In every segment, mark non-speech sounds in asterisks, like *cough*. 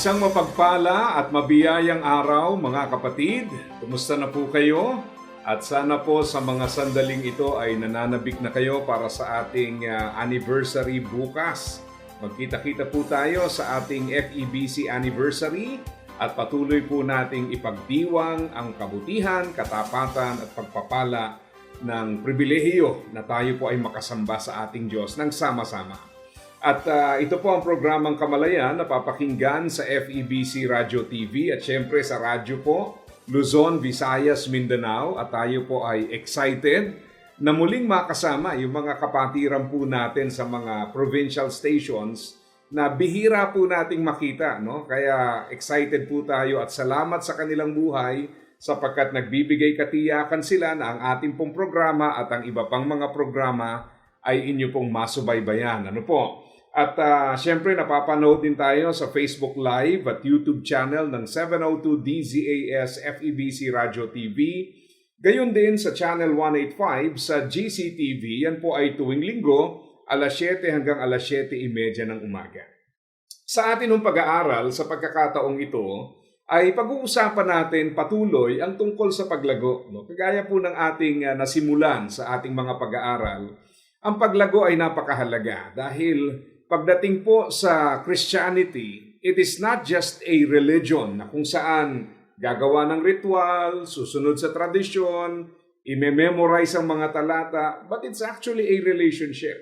Isang mapagpala at mabiyayang araw mga kapatid. Kumusta na po kayo? At sana po sa mga sandaling ito ay nananabik na kayo para sa ating uh, anniversary bukas. Magkita-kita po tayo sa ating FEBC anniversary at patuloy po nating ipagdiwang ang kabutihan, katapatan at pagpapala ng pribilehiyo na tayo po ay makasamba sa ating Diyos ng sama-sama. At uh, ito po ang programang Kamalayan na papakinggan sa FEBC Radio TV at syempre sa radyo po, Luzon, Visayas, Mindanao at tayo po ay excited na muling makasama yung mga kapatiran po natin sa mga provincial stations na bihira po nating makita. No? Kaya excited po tayo at salamat sa kanilang buhay sapagkat nagbibigay katiyakan sila na ang ating pong programa at ang iba pang mga programa ay inyo pong masubaybayan. Ano po? At uh, syempre napapanood din tayo sa Facebook Live at YouTube channel ng 702 DZAS FEBC Radio TV. Gayon din sa Channel 185 sa GCTV. Yan po ay tuwing linggo, alas 7 hanggang alas 7.30 ng umaga. Sa atin ng pag-aaral sa pagkakataong ito, ay pag-uusapan natin patuloy ang tungkol sa paglago. No? Kagaya po ng ating uh, nasimulan sa ating mga pag-aaral, ang paglago ay napakahalaga dahil pagdating po sa Christianity, it is not just a religion na kung saan gagawa ng ritual, susunod sa tradisyon, i-memorize ang mga talata, but it's actually a relationship.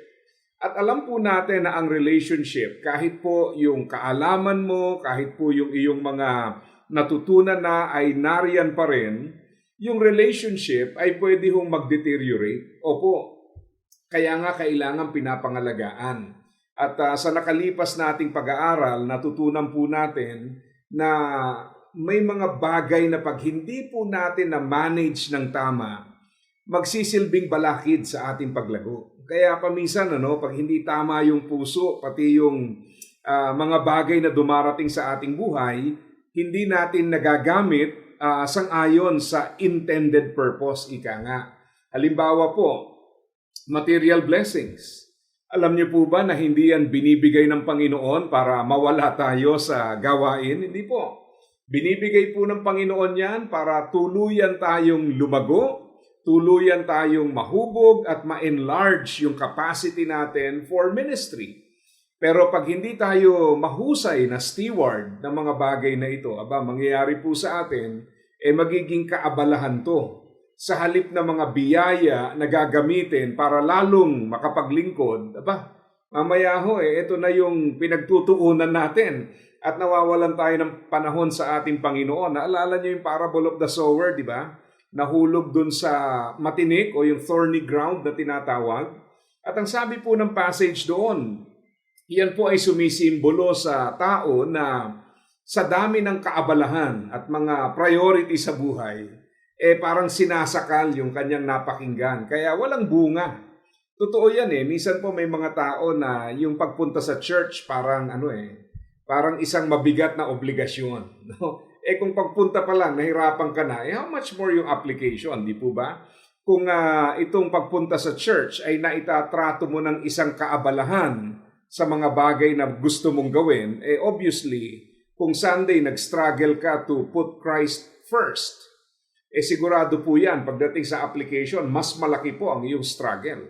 At alam po natin na ang relationship, kahit po yung kaalaman mo, kahit po yung iyong mga natutunan na ay nariyan pa rin, yung relationship ay pwede hong mag-deteriorate. Opo, kaya nga kailangan pinapangalagaan. At uh, sa nakalipas nating pag-aaral, natutunan po natin na may mga bagay na pag hindi po natin na manage ng tama, magsisilbing balakid sa ating paglago. Kaya paminsan, ano, pag hindi tama yung puso, pati yung uh, mga bagay na dumarating sa ating buhay, hindi natin nagagamit uh, sang-ayon sa intended purpose, ika nga. Halimbawa po, material blessings alam niyo po ba na hindi yan binibigay ng Panginoon para mawala tayo sa gawain? Hindi po. Binibigay po ng Panginoon yan para tuluyan tayong lumago, tuluyan tayong mahubog at ma-enlarge yung capacity natin for ministry. Pero pag hindi tayo mahusay na steward ng mga bagay na ito, aba, mangyayari po sa atin, eh magiging kaabalahan to sa halip na mga biyaya na gagamitin para lalong makapaglingkod, aba, mamaya ho eh, ito na yung pinagtutuunan natin at nawawalan tayo ng panahon sa ating Panginoon. Naalala niyo yung parable of the sower, di ba? Nahulog dun sa matinik o yung thorny ground na tinatawag. At ang sabi po ng passage doon, iyan po ay sumisimbolo sa tao na sa dami ng kaabalahan at mga priority sa buhay, eh parang sinasakal yung kanyang napakinggan. Kaya walang bunga. Totoo yan eh. Minsan po may mga tao na yung pagpunta sa church parang ano eh, parang isang mabigat na obligasyon. *laughs* No? Eh kung pagpunta pa lang, nahirapan ka na, eh how much more yung application, di po ba? Kung uh, itong pagpunta sa church ay naitatrato mo ng isang kaabalahan sa mga bagay na gusto mong gawin, eh obviously, kung Sunday nag-struggle ka to put Christ first, eh sigurado po yan pagdating sa application, mas malaki po ang iyong struggle.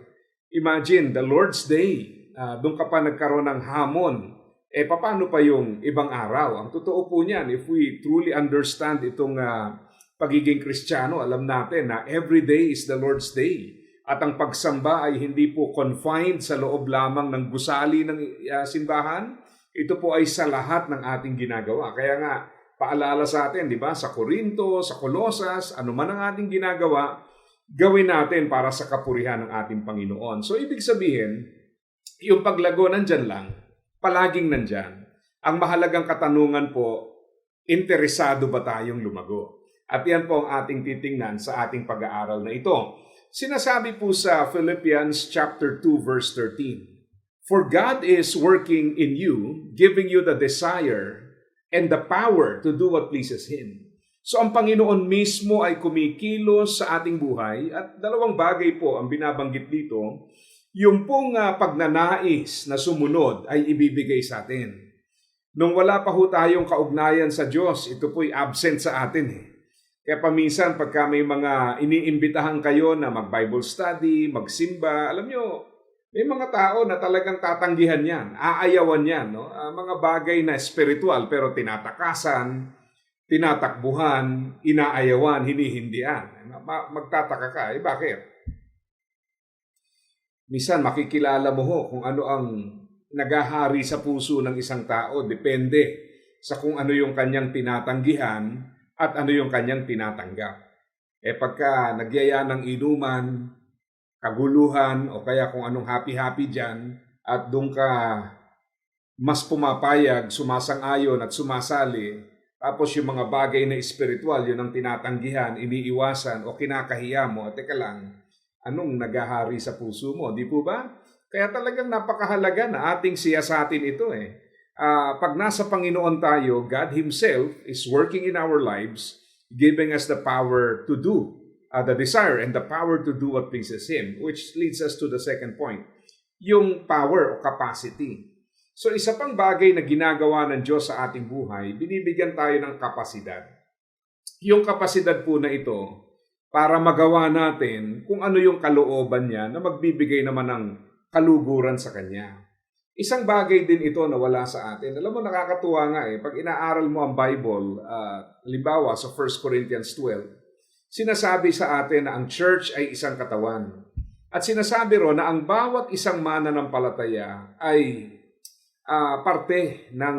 Imagine, the Lord's Day, uh, doon ka pa nagkaroon ng hamon. Eh paano pa yung ibang araw? Ang totoo po niyan, if we truly understand itong uh, pagiging kristyano, alam natin na every day is the Lord's Day. At ang pagsamba ay hindi po confined sa loob lamang ng gusali ng uh, simbahan. Ito po ay sa lahat ng ating ginagawa. Kaya nga, paalala sa atin, di ba? Sa Korinto, sa Kolosas, ano man ang ating ginagawa, gawin natin para sa kapurihan ng ating Panginoon. So, ibig sabihin, yung paglago nandyan lang, palaging nandyan. Ang mahalagang katanungan po, interesado ba tayong lumago? At yan po ang ating titingnan sa ating pag-aaral na ito. Sinasabi po sa Philippians chapter 2 verse 13, For God is working in you, giving you the desire and the power to do what pleases Him. So ang Panginoon mismo ay kumikilos sa ating buhay at dalawang bagay po ang binabanggit dito. Yung pong ah, pagnanais na sumunod ay ibibigay sa atin. Nung wala pa ho tayong kaugnayan sa Diyos, ito po'y absent sa atin eh. Kaya paminsan pagka may mga iniimbitahan kayo na mag-Bible study, magsimba, alam nyo, may mga tao na talagang tatanggihan yan, aayawan yan. No? Ah, mga bagay na spiritual pero tinatakasan, tinatakbuhan, inaayawan, hinihindian. Ma- Magtataka ka, eh bakit? Minsan makikilala mo ho kung ano ang nagahari sa puso ng isang tao. Depende sa kung ano yung kanyang tinatanggihan at ano yung kanyang tinatanggap. Eh pagka nagyaya ng inuman, kaguluhan o kaya kung anong happy-happy dyan at doon ka mas pumapayag, sumasang-ayon at sumasali, tapos yung mga bagay na espiritual, yun ang tinatanggihan, iniiwasan o kinakahiya mo, teka lang, anong nagahari sa puso mo, di po ba? Kaya talagang napakahalaga na ating siyasatin ito eh. Ah, pag nasa Panginoon tayo, God Himself is working in our lives, giving us the power to do, uh, the desire and the power to do what pleases Him, which leads us to the second point, yung power o capacity. So isa pang bagay na ginagawa ng Diyos sa ating buhay, binibigyan tayo ng kapasidad. Yung kapasidad po na ito, para magawa natin kung ano yung kalooban niya na magbibigay naman ng kaluguran sa Kanya. Isang bagay din ito na wala sa atin. Alam mo, nakakatuwa nga eh. Pag inaaral mo ang Bible, uh, limbawa sa 1 Corinthians 12, sinasabi sa atin na ang church ay isang katawan. At sinasabi ro na ang bawat isang mananampalataya ay ah, parte ng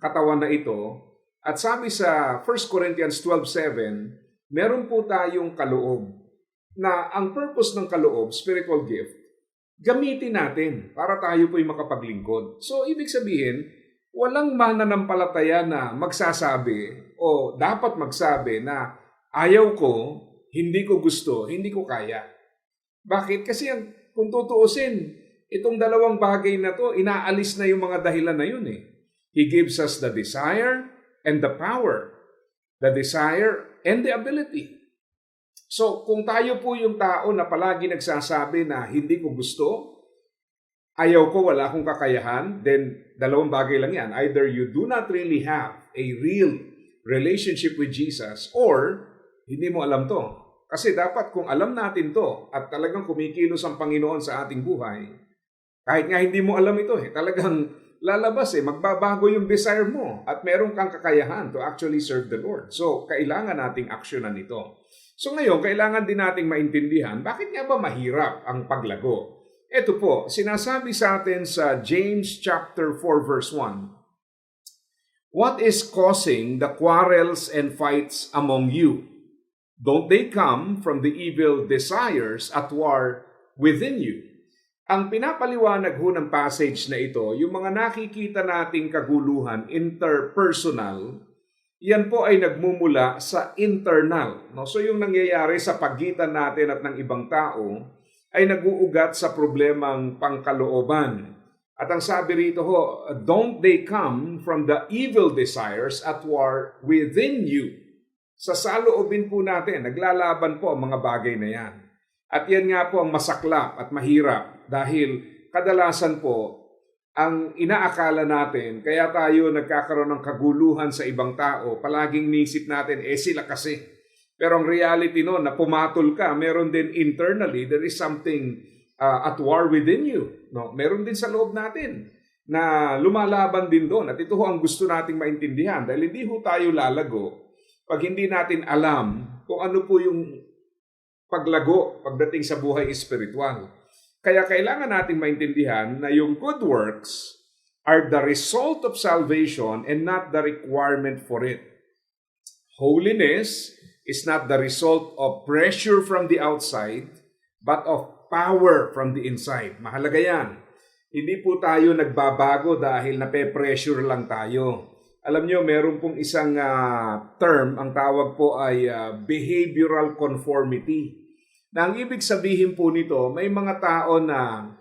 katawan na ito. At sabi sa 1 Corinthians 12.7, meron po tayong kaloob na ang purpose ng kaloob, spiritual gift, gamitin natin para tayo po'y makapaglingkod. So, ibig sabihin, walang mananampalataya na magsasabi o dapat magsabi na ayaw ko, hindi ko gusto, hindi ko kaya. Bakit? Kasi ang, kung tutuusin, itong dalawang bagay na to, inaalis na yung mga dahilan na yun eh. He gives us the desire and the power. The desire and the ability. So, kung tayo po yung tao na palagi nagsasabi na hindi ko gusto, ayaw ko, wala akong kakayahan, then dalawang bagay lang yan. Either you do not really have a real relationship with Jesus or hindi mo alam to. Kasi dapat kung alam natin to at talagang kumikilos ang Panginoon sa ating buhay, kahit nga hindi mo alam ito eh, talagang lalabas eh, magbabago yung desire mo at meron kang kakayahan to actually serve the Lord. So, kailangan nating aksyonan ito. So ngayon, kailangan din nating maintindihan bakit nga ba mahirap ang paglago. Ito po, sinasabi sa atin sa James chapter 4 verse 1. What is causing the quarrels and fights among you? Don't they come from the evil desires at war within you? Ang pinapaliwanag ho ng passage na ito, yung mga nakikita nating kaguluhan interpersonal, yan po ay nagmumula sa internal. No? So yung nangyayari sa pagitan natin at ng ibang tao ay naguugat sa problemang pangkalooban. At ang sabi rito ho, don't they come from the evil desires at war within you? Sa saloobin po natin, naglalaban po ang mga bagay na yan. At yan nga po ang masaklap at mahirap dahil kadalasan po ang inaakala natin, kaya tayo nagkakaroon ng kaguluhan sa ibang tao, palaging nisip natin, eh sila kasi. Pero ang reality no, na pumatol ka, meron din internally, there is something uh, at war within you. No? Meron din sa loob natin na lumalaban din doon. At ito ho ang gusto nating maintindihan dahil hindi ho tayo lalago pag hindi natin alam kung ano po yung paglago pagdating sa buhay espiritual. Kaya kailangan natin maintindihan na yung good works are the result of salvation and not the requirement for it. Holiness is not the result of pressure from the outside, but of power from the inside. Mahalaga yan. Hindi po tayo nagbabago dahil nape-pressure lang tayo. Alam nyo, meron pong isang ah, term, ang tawag po ay ah, behavioral conformity. Na ang ibig sabihin po nito, may mga tao na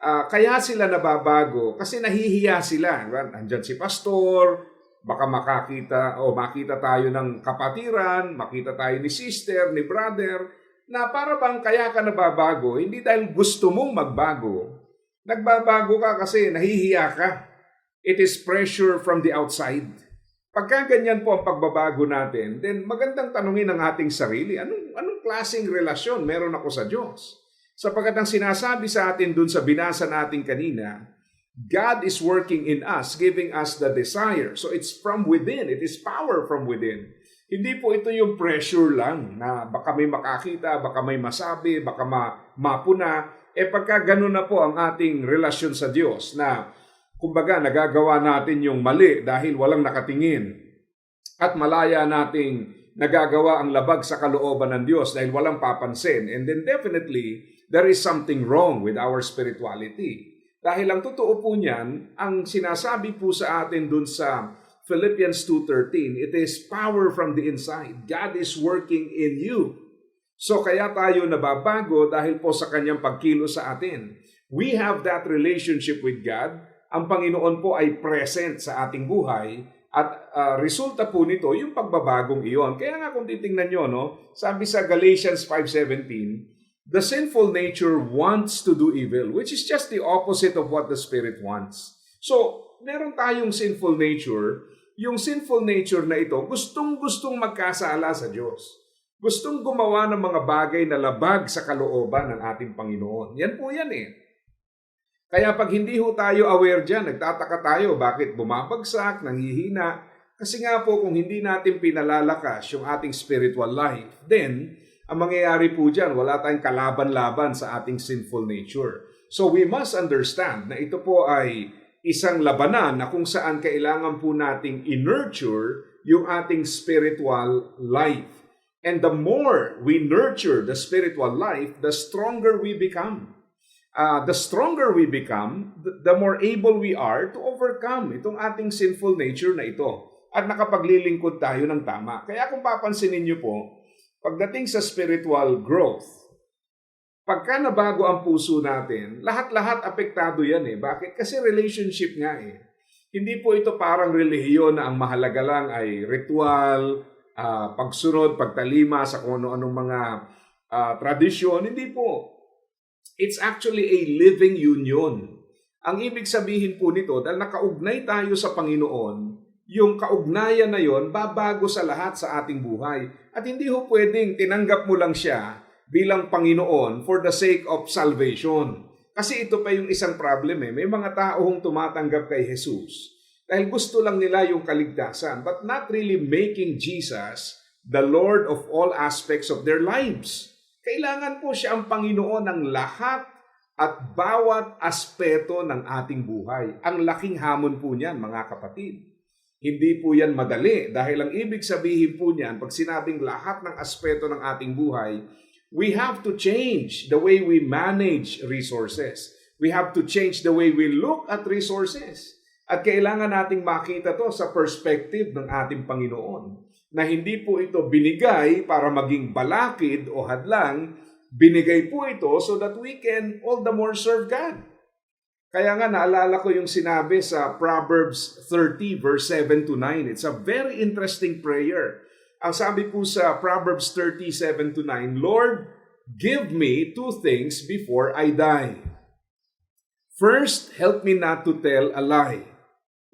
ah, kaya sila nababago kasi nahihiya sila. Andyan si pastor, baka makakita o makita tayo ng kapatiran, makita tayo ni sister, ni brother, na para bang kaya ka nababago, hindi dahil gusto mong magbago, nagbabago ka kasi nahihiya ka. It is pressure from the outside. Pagka ganyan po ang pagbabago natin, then magandang tanungin ang ating sarili, anong, anong klaseng relasyon meron ako sa Diyos? Sapagkat ang sinasabi sa atin dun sa binasa natin kanina, God is working in us, giving us the desire. So it's from within. It is power from within. Hindi po ito yung pressure lang na baka may makakita, baka may masabi, baka ma mapuna. Eh pagka ganun na po ang ating relasyon sa Diyos na kumbaga nagagawa natin yung mali dahil walang nakatingin at malaya nating nagagawa ang labag sa kalooban ng Diyos dahil walang papansin. And then definitely, there is something wrong with our spirituality. Dahil ang totoo po niyan, ang sinasabi po sa atin dun sa Philippians 2.13, it is power from the inside. God is working in you. So kaya tayo nababago dahil po sa kanyang pagkilo sa atin. We have that relationship with God. Ang Panginoon po ay present sa ating buhay at uh, resulta po nito yung pagbabagong iyon. Kaya nga kung titingnan nyo, no, sabi sa Galatians 5.17, the sinful nature wants to do evil, which is just the opposite of what the Spirit wants. So, meron tayong sinful nature. Yung sinful nature na ito, gustong-gustong magkasala sa Diyos. Gustong gumawa ng mga bagay na labag sa kalooban ng ating Panginoon. Yan po yan eh. Kaya pag hindi ho tayo aware dyan, nagtataka tayo bakit bumabagsak, nanghihina. Kasi nga po kung hindi natin pinalalakas yung ating spiritual life, then ang mangyayari po dyan, wala tayong kalaban-laban sa ating sinful nature. So we must understand na ito po ay isang labanan na kung saan kailangan po nating in-nurture yung ating spiritual life. And the more we nurture the spiritual life, the stronger we become. Uh, the stronger we become, the, more able we are to overcome itong ating sinful nature na ito. At nakapaglilingkod tayo ng tama. Kaya kung papansinin niyo po, pagdating sa spiritual growth, pagka nabago ang puso natin, lahat-lahat apektado yan eh. Bakit? Kasi relationship nga eh. Hindi po ito parang relihiyon na ang mahalaga lang ay ritual, uh, pagsunod, pagtalima sa kung ano-anong mga uh, tradisyon. Hindi po. It's actually a living union. Ang ibig sabihin po nito, dahil nakaugnay tayo sa Panginoon, yung kaugnayan na yon babago sa lahat sa ating buhay. At hindi ho pwedeng tinanggap mo lang siya bilang Panginoon for the sake of salvation. Kasi ito pa yung isang problem eh. May mga tao hong tumatanggap kay Jesus dahil gusto lang nila yung kaligtasan but not really making Jesus the Lord of all aspects of their lives. Kailangan po siya ang Panginoon ng lahat at bawat aspeto ng ating buhay. Ang laking hamon po niyan, mga kapatid. Hindi po yan madali dahil ang ibig sabihin po niyan, pag sinabing lahat ng aspeto ng ating buhay, we have to change the way we manage resources. We have to change the way we look at resources. At kailangan nating makita to sa perspective ng ating Panginoon na hindi po ito binigay para maging balakid o hadlang, binigay po ito so that we can all the more serve God. Kaya nga naalala ko yung sinabi sa Proverbs 30 verse 7 to 9. It's a very interesting prayer. Ang sabi po sa Proverbs 37 to 9, Lord, give me two things before I die. First, help me not to tell a lie.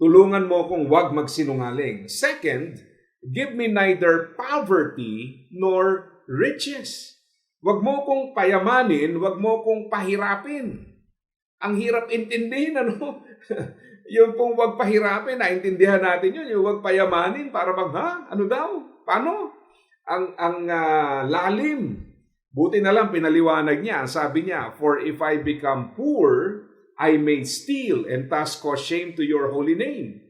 Tulungan mo akong wag magsinungaling. Second, give me neither poverty nor riches. Wag mo kong payamanin, wag mo kong pahirapin. Ang hirap intindihin, ano? *laughs* yung pong wag pahirapin, naintindihan natin yun. Yung wag payamanin para mag, ha? Ano daw? Paano? Ang, ang uh, lalim. Buti na lang pinaliwanag niya. Sabi niya, For if I become poor, I may steal and thus cause shame to your holy name.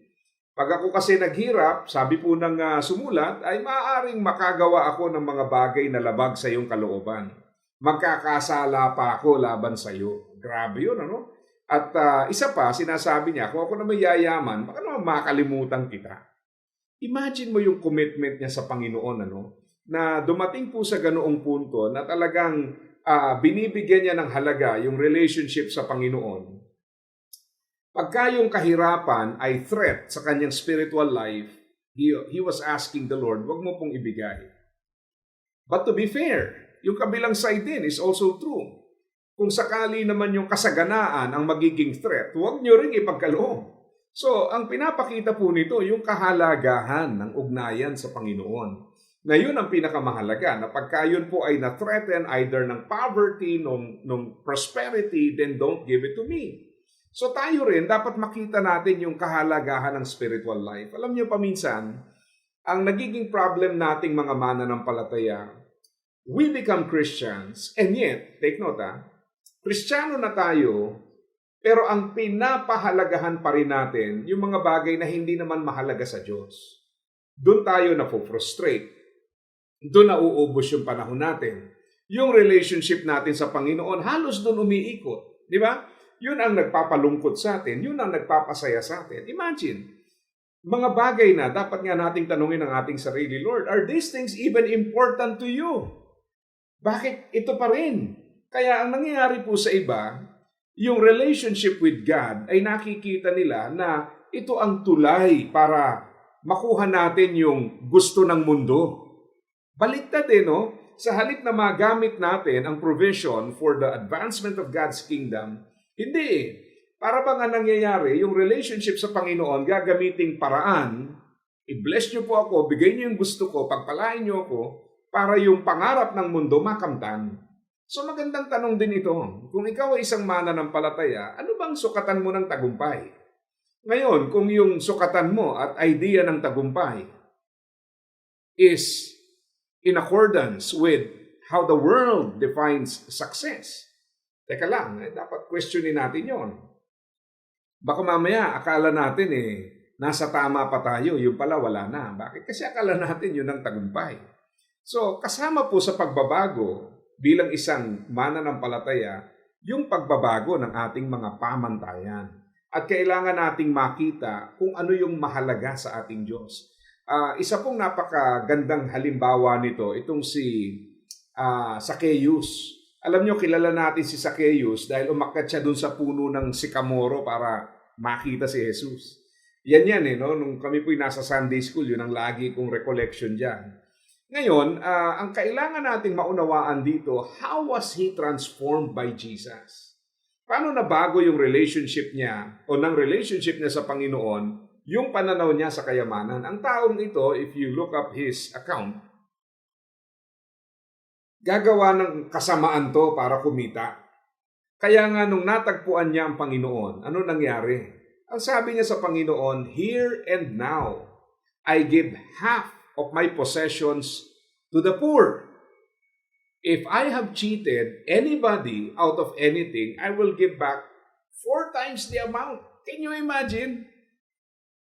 Pag ako kasi naghirap, sabi po ng uh, sumulat, ay maaaring makagawa ako ng mga bagay na labag sa iyong kalooban. Magkakasala pa ako laban sa iyo. Grabe yun, ano? At ah, isa pa, sinasabi niya, kung ako na may yayaman, baka naman makalimutan kita. Imagine mo yung commitment niya sa Panginoon, ano? Na dumating po sa ganoong punto na talagang ah, binibigyan niya ng halaga yung relationship sa Panginoon. Pagka yung kahirapan ay threat sa kanyang spiritual life, he, he was asking the Lord, wag mo pong ibigay. But to be fair, yung kabilang side din is also true. Kung sakali naman yung kasaganaan ang magiging threat, huwag nyo rin ipagkaloob. So, ang pinapakita po nito, yung kahalagahan ng ugnayan sa Panginoon. Na yun ang pinakamahalaga, na pagka yun po ay na-threaten either ng poverty, ng, ng prosperity, then don't give it to me. So tayo rin, dapat makita natin yung kahalagahan ng spiritual life. Alam niyo paminsan, ang nagiging problem nating mga mananampalataya, we become Christians, and yet, take note ah, Kristiyano na tayo, pero ang pinapahalagahan pa rin natin yung mga bagay na hindi naman mahalaga sa Diyos. Doon tayo na frustrate Doon na uubos yung panahon natin. Yung relationship natin sa Panginoon, halos doon umiikot. Di ba? Yun ang nagpapalungkot sa atin. Yun ang nagpapasaya sa atin. Imagine, mga bagay na dapat nga nating tanungin ang ating sarili, Lord, are these things even important to you? Bakit ito pa rin? Kaya ang nangyayari po sa iba, yung relationship with God ay nakikita nila na ito ang tulay para makuha natin yung gusto ng mundo. Baliktad eh, no? Sa halip na magamit natin ang provision for the advancement of God's kingdom, hindi. Para ba nga nangyayari, yung relationship sa Panginoon, gagamiting paraan, i-bless niyo po ako, bigay niyo yung gusto ko, pagpalain niyo ako, para yung pangarap ng mundo makamtan. So magandang tanong din ito. Kung ikaw ay isang mananampalataya, ano bang sukatan mo ng tagumpay? Ngayon, kung yung sukatan mo at idea ng tagumpay is in accordance with how the world defines success, teka lang, eh, dapat questionin natin yon. Baka mamaya akala natin eh, nasa tama pa tayo, yung pala wala na. Bakit? Kasi akala natin yun ang tagumpay. So, kasama po sa pagbabago bilang isang mananampalataya, yung pagbabago ng ating mga pamantayan. At kailangan nating makita kung ano yung mahalaga sa ating Diyos. Ah, isa pong napakagandang halimbawa nito, itong si ah, Zacchaeus. Alam nyo, kilala natin si Zacchaeus dahil umakyat siya dun sa puno ng sikamoro para makita si Jesus. Yan yan eh, no? Nung kami po'y nasa Sunday school, yun ang lagi kong recollection dyan. Ngayon, ah, ang kailangan nating maunawaan dito, how was he transformed by Jesus? Paano nabago yung relationship niya o ng relationship niya sa Panginoon, yung pananaw niya sa kayamanan? Ang taong ito, if you look up his account, gagawa ng kasamaan to para kumita. Kaya nga nung natagpuan niya ang Panginoon, ano nangyari? Ang sabi niya sa Panginoon, Here and now, I give half of my possessions to the poor. If I have cheated anybody out of anything, I will give back four times the amount. Can you imagine?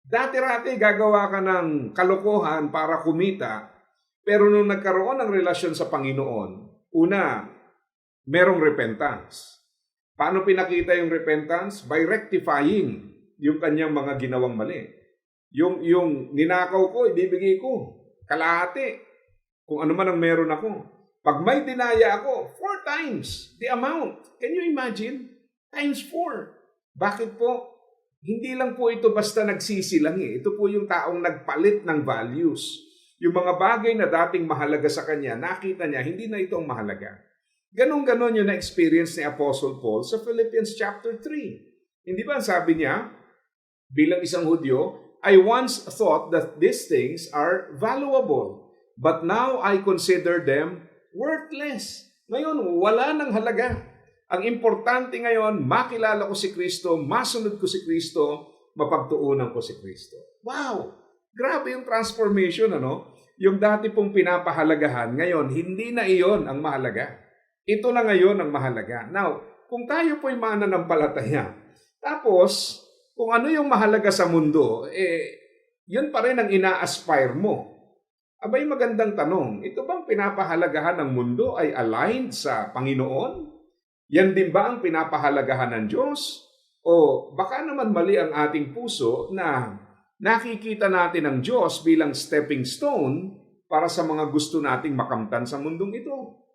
Dati-rati gagawa ka ng kalokohan para kumita, pero nung nagkaroon ng relasyon sa Panginoon, una, merong repentance. Paano pinakita yung repentance? By rectifying yung kanyang mga ginawang mali. Yung, yung ninakaw ko, ibibigay ko. Kalahati. Kung ano man ang meron ako. Pag may dinaya ako, four times the amount. Can you imagine? Times four. Bakit po? Hindi lang po ito basta nagsisilang eh. Ito po yung taong nagpalit ng values. Yung mga bagay na dating mahalaga sa kanya, nakita niya, hindi na ito ang mahalaga. Ganon-ganon yung na-experience ni Apostle Paul sa Philippians chapter 3. Hindi ba sabi niya, bilang isang Hudyo, I once thought that these things are valuable, but now I consider them worthless. Ngayon, wala nang halaga. Ang importante ngayon, makilala ko si Kristo, masunod ko si Kristo, mapagtuunan ko si Kristo. Wow! Grabe yung transformation, ano? Yung dati pong pinapahalagahan, ngayon, hindi na iyon ang mahalaga. Ito na ngayon ang mahalaga. Now, kung tayo po'y mananampalataya, tapos, kung ano yung mahalaga sa mundo, eh, yun pa rin ang ina-aspire mo. Abay magandang tanong, ito bang pinapahalagahan ng mundo ay aligned sa Panginoon? Yan din ba ang pinapahalagahan ng Diyos? O baka naman mali ang ating puso na nakikita natin ang Diyos bilang stepping stone para sa mga gusto nating makamtan sa mundong ito.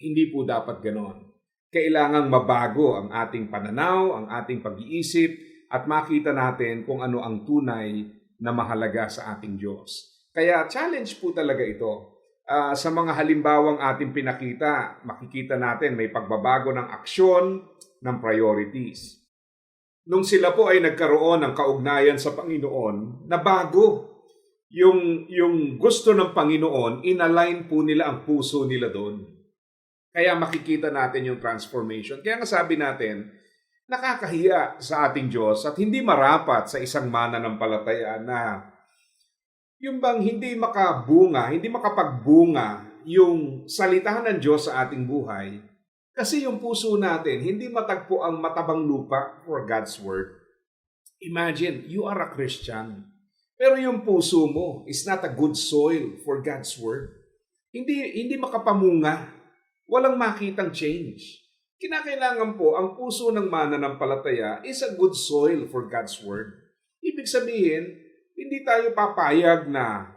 Hindi po dapat ganon. Kailangang mabago ang ating pananaw, ang ating pag-iisip, at makita natin kung ano ang tunay na mahalaga sa ating Diyos. Kaya challenge po talaga ito. Ah, sa mga halimbawang ating pinakita, makikita natin may pagbabago ng aksyon, ng priorities. Nung sila po ay nagkaroon ng kaugnayan sa Panginoon, nabago yung, yung gusto ng Panginoon, inalign po nila ang puso nila doon. Kaya makikita natin yung transformation. Kaya nga sabi natin, nakakahiya sa ating Diyos at hindi marapat sa isang mananampalataya na yung bang hindi makabunga, hindi makapagbunga yung salita ng Diyos sa ating buhay kasi yung puso natin hindi matagpo ang matabang lupa for God's Word. Imagine, you are a Christian, pero yung puso mo is not a good soil for God's Word. Hindi, hindi makapamunga. Walang makitang change. Kinakailangan po ang puso ng mananampalataya is a good soil for God's Word. Ibig sabihin, hindi tayo papayag na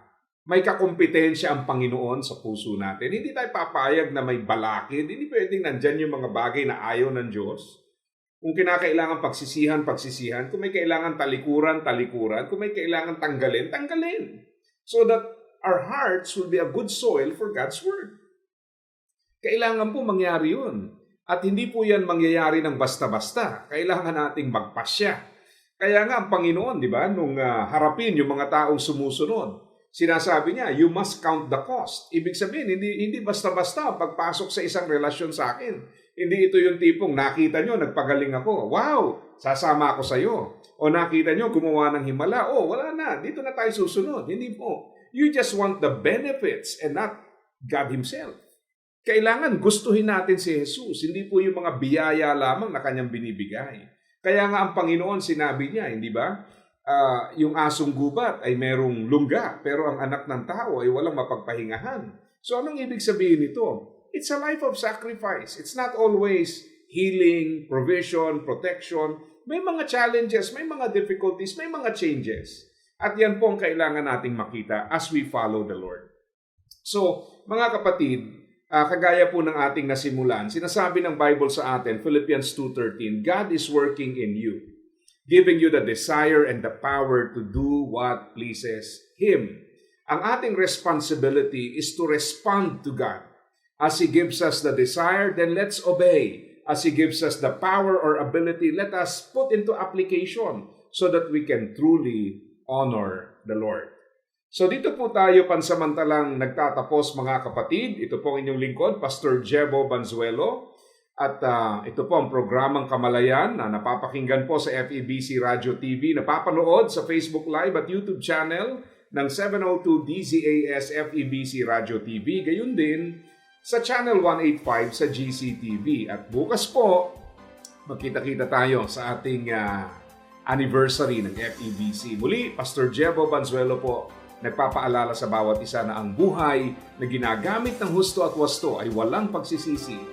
may kakompetensya ang Panginoon sa puso natin. Hindi tayo papayag na may balakid. Hindi pwedeng nandyan yung mga bagay na ayaw ng Diyos. Kung kinakailangan pagsisihan, pagsisihan. Kung may kailangan talikuran, talikuran. Kung may kailangan tanggalin, tanggalin. So that our hearts will be a good soil for God's Word. Kailangan po mangyari yun. At hindi po yan mangyayari ng basta-basta. Kailangan nating magpasya. Kaya nga ang Panginoon, di ba, nung ah, harapin yung mga taong sumusunod, sinasabi niya, you must count the cost. Ibig sabihin, hindi, hindi basta-basta pagpasok sa isang relasyon sa akin. Hindi ito yung tipong nakita nyo, nagpagaling ako. Wow, sasama ako sa iyo. O nakita nyo, gumawa ng himala. Oh, wala na, dito na tayo susunod. Hindi po. You just want the benefits and not God Himself. Kailangan gustuhin natin si Jesus, hindi po yung mga biyaya lamang na kanyang binibigay. Kaya nga ang Panginoon sinabi niya, hindi ba? Ah, yung asong gubat ay merong lungga, pero ang anak ng tao ay walang mapagpahingahan. So anong ibig sabihin nito? It's a life of sacrifice. It's not always healing, provision, protection. May mga challenges, may mga difficulties, may mga changes. At yan po ang kailangan nating makita as we follow the Lord. So, mga kapatid, ah, kagaya po ng ating nasimulan, sinasabi ng Bible sa atin, Philippians 2.13, God is working in you, giving you the desire and the power to do what pleases Him. Ang ating responsibility is to respond to God. As He gives us the desire, then let's obey. As He gives us the power or ability, let us put into application so that we can truly honor the Lord. So dito po tayo pansamantalang nagtatapos mga kapatid. Ito po ang inyong lingkod, Pastor Jebo Banzuelo. At ah, ito po ang programang Kamalayan na napapakinggan po sa FEBC Radio TV, napapanood sa Facebook Live at YouTube channel ng 702 DZAS FEBC Radio TV. Gayun din sa Channel 185 sa GCTV. At bukas po, magkita-kita tayo sa ating ah, anniversary ng FEBC. Muli, Pastor Jebo Banzuelo po, nagpapaalala sa bawat isa na ang buhay na ginagamit ng husto at wasto ay walang pagsisisi